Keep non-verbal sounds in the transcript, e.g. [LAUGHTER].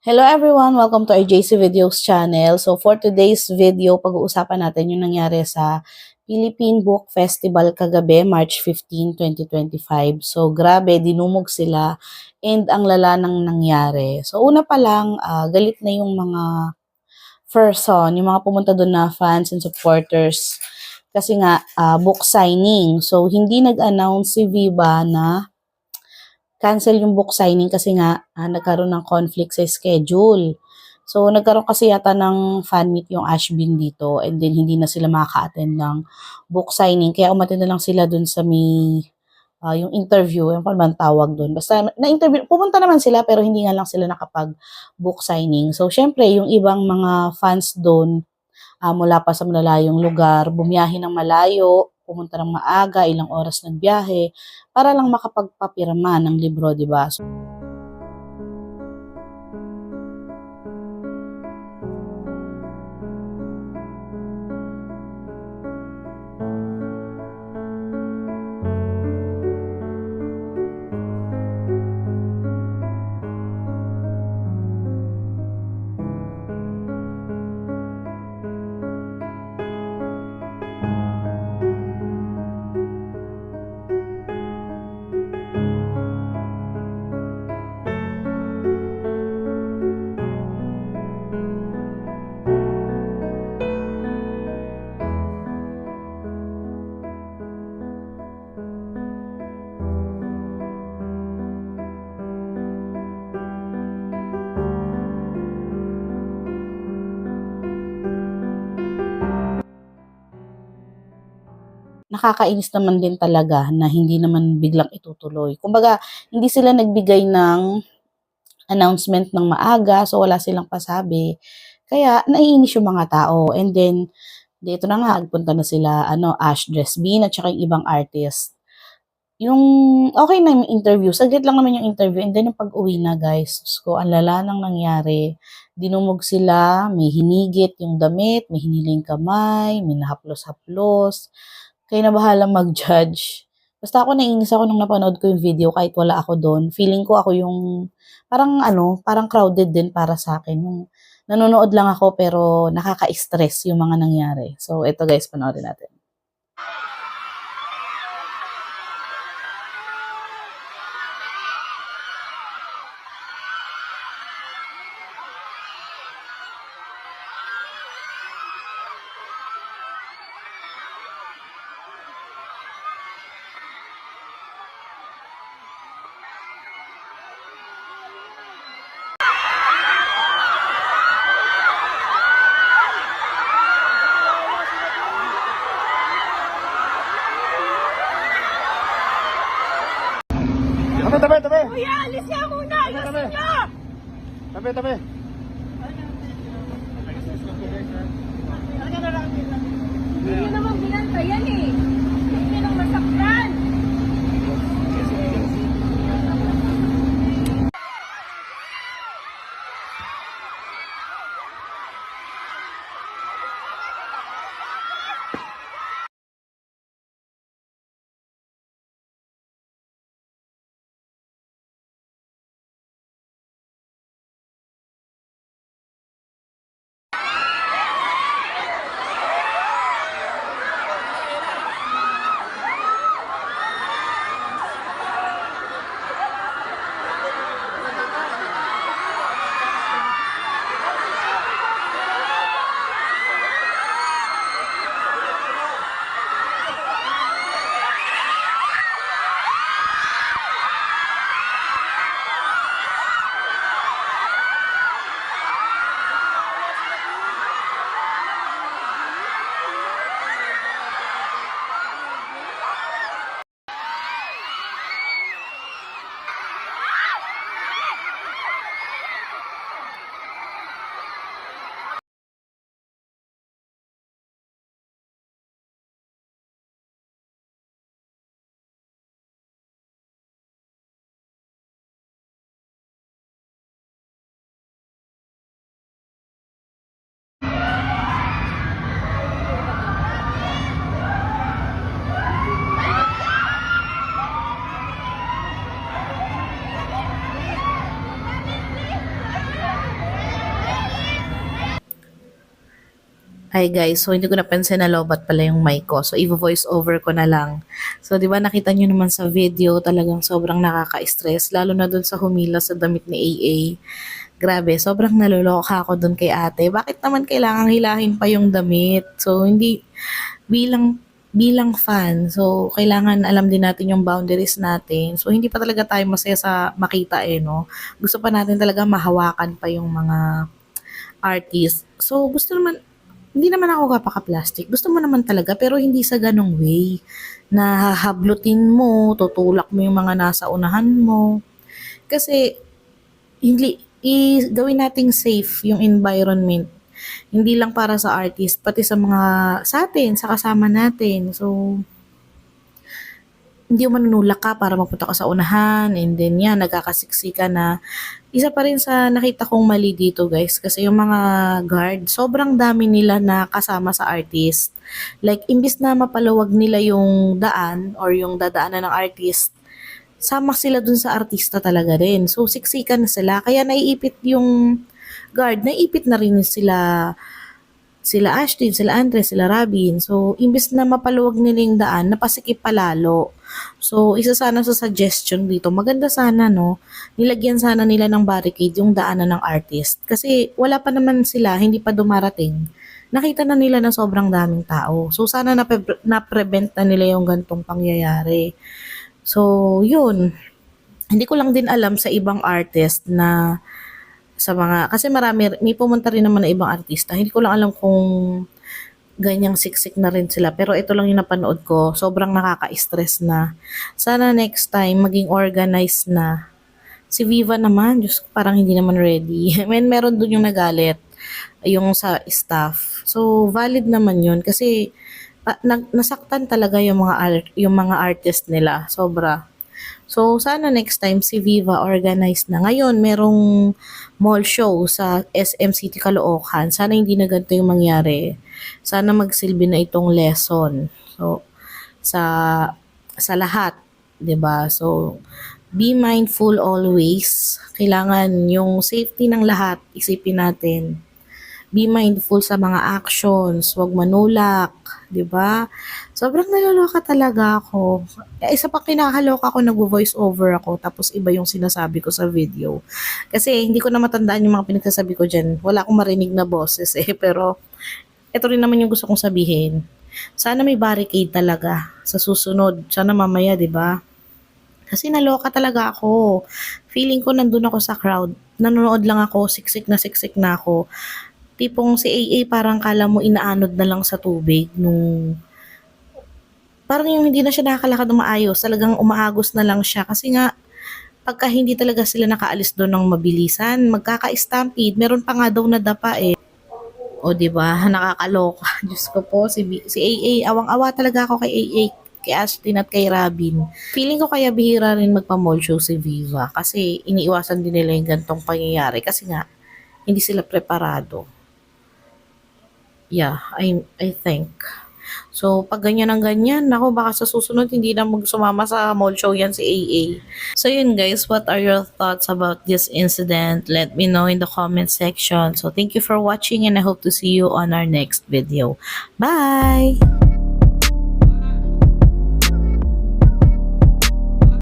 Hello everyone! Welcome to our JC Videos channel. So for today's video, pag-uusapan natin yung nangyari sa Philippine Book Festival kagabi, March 15, 2025. So grabe, dinumog sila and ang lala nang nangyari. So una pa lang, ah, galit na yung mga person, yung mga pumunta doon na fans and supporters kasi nga ah, book signing. So hindi nag-announce si Viva na cancel yung book signing kasi nga ah, nagkaroon ng conflict sa schedule. So, nagkaroon kasi yata ng fan meet yung Ashbin dito and then hindi na sila makaka-attend ng book signing. Kaya umattend na lang sila dun sa may ah, yung interview, yung ba tawag dun. Basta na-interview, pumunta naman sila pero hindi nga lang sila nakapag book signing. So, syempre, yung ibang mga fans dun ah, mula pa sa malalayong lugar, bumiyahe ng malayo, pumunta ng maaga, ilang oras nagbiyahe, para lang makapagpapirma ng libro, di ba? So, nakakainis naman din talaga na hindi naman biglang itutuloy. Kumbaga, hindi sila nagbigay ng announcement ng maaga, so wala silang pasabi. Kaya, naiinis yung mga tao. And then, dito na nga, nagpunta na sila, ano, Ash Dress Bean at saka yung ibang artist. Yung, okay na yung interview. Saglit lang naman yung interview. And then, yung pag-uwi na, guys. Diyos ko, ang lala nang nangyari. Dinumog sila, may hinigit yung damit, may hiniling kamay, may nahaplos-haplos. Kayo na bahala mag-judge. Basta ako naiinis ako nung napanood ko yung video kahit wala ako doon. Feeling ko ako yung parang ano, parang crowded din para sa akin. Yung nanonood lang ako pero nakaka-stress yung mga nangyari. So, ito guys, panoorin natin. Tabi, tabi, tabi. Kuya, alis niya muna! Tabi. niya! Tabi, tabi. Hi guys, so hindi ko napansin na lobat pala yung mic ko. So, i-voice over ko na lang. So, di ba nakita nyo naman sa video, talagang sobrang nakaka-stress. Lalo na dun sa humila sa damit ni AA. Grabe, sobrang naluloka ako dun kay ate. Bakit naman kailangan hilahin pa yung damit? So, hindi, bilang bilang fan, so kailangan alam din natin yung boundaries natin. So hindi pa talaga tayo masaya sa makita eh, no? Gusto pa natin talaga mahawakan pa yung mga artist. So gusto naman, hindi naman ako kapaka-plastic. Gusto mo naman talaga, pero hindi sa ganong way. Na hahablutin mo, tutulak mo yung mga nasa unahan mo. Kasi, hindi, i, gawin nating safe yung environment. Hindi lang para sa artist, pati sa mga, sa atin, sa kasama natin. So, hindi mo manunulak ka para mapunta ka sa unahan and then yan, nagkakasiksika na isa pa rin sa nakita kong mali dito guys kasi yung mga guard, sobrang dami nila na kasama sa artist. Like, imbis na mapalawag nila yung daan or yung dadaanan ng artist, sama sila dun sa artista talaga rin. So, siksikan na sila. Kaya naiipit yung guard, naiipit na rin sila sila Ashton, sila Andres, sila Robin. So, imbes na mapaluwag nila yung daan, napasikip pa lalo. So, isa sana sa suggestion dito, maganda sana, no? Nilagyan sana nila ng barricade yung daanan ng artist. Kasi wala pa naman sila, hindi pa dumarating. Nakita na nila na sobrang daming tao. So, sana nape- na-prevent na nila yung gantong pangyayari. So, yun. Hindi ko lang din alam sa ibang artist na sa mga, kasi marami, may pumunta rin naman na ibang artista. Hindi ko lang alam kung ganyang siksik na rin sila. Pero ito lang yung napanood ko. Sobrang nakaka-stress na. Sana next time, maging organized na. Si Viva naman, Diyos ko, parang hindi naman ready. [LAUGHS] Men, meron dun yung nagalit. Yung sa staff. So, valid naman yun. Kasi, pa, nag, nasaktan talaga yung mga, art, yung mga artist nila. Sobra. So, sana next time si Viva organized na. Ngayon, merong mall show sa SM City Caloocan. Sana hindi na ganito yung mangyari. Sana magsilbi na itong lesson. So, sa sa lahat, 'di ba? So, be mindful always. Kailangan yung safety ng lahat isipin natin. Be mindful sa mga actions, huwag manulak, 'di ba? Sobrang naloloka talaga ako. Isa pa kinakaloka ako, nagvo-voice over ako, tapos iba yung sinasabi ko sa video. Kasi hindi ko na matandaan yung mga pinagsasabi ko dyan. Wala akong marinig na boses eh, [LAUGHS] pero ito rin naman yung gusto kong sabihin. Sana may barricade talaga sa susunod. Sana mamaya, 'di ba? Kasi naloka talaga ako. Feeling ko nandun ako sa crowd. Nanonood lang ako, siksik na siksik na ako. Tipong si AA parang kala mo inaanod na lang sa tubig nung parang yung hindi na siya nakakalakad ng maayos. Talagang umaagos na lang siya. Kasi nga, pagka hindi talaga sila nakaalis doon ng mabilisan, magkaka-stampede. Meron pa nga daw na dapa eh. O, di ba? [LAUGHS] Nakakaloka. [LAUGHS] Diyos ko po, si, B- si AA, awang-awa talaga ako kay AA, kay Ashton at kay Robin. Feeling ko kaya bihira rin magpa-mall show si Viva kasi iniiwasan din nila yung gantong pangyayari kasi nga, hindi sila preparado. Yeah, I, I think. So, pag ganyan ang ganyan, nako baka sa susunod hindi na magsumama sa mall show yan si AA. So, yun guys, what are your thoughts about this incident? Let me know in the comment section. So, thank you for watching and I hope to see you on our next video. Bye!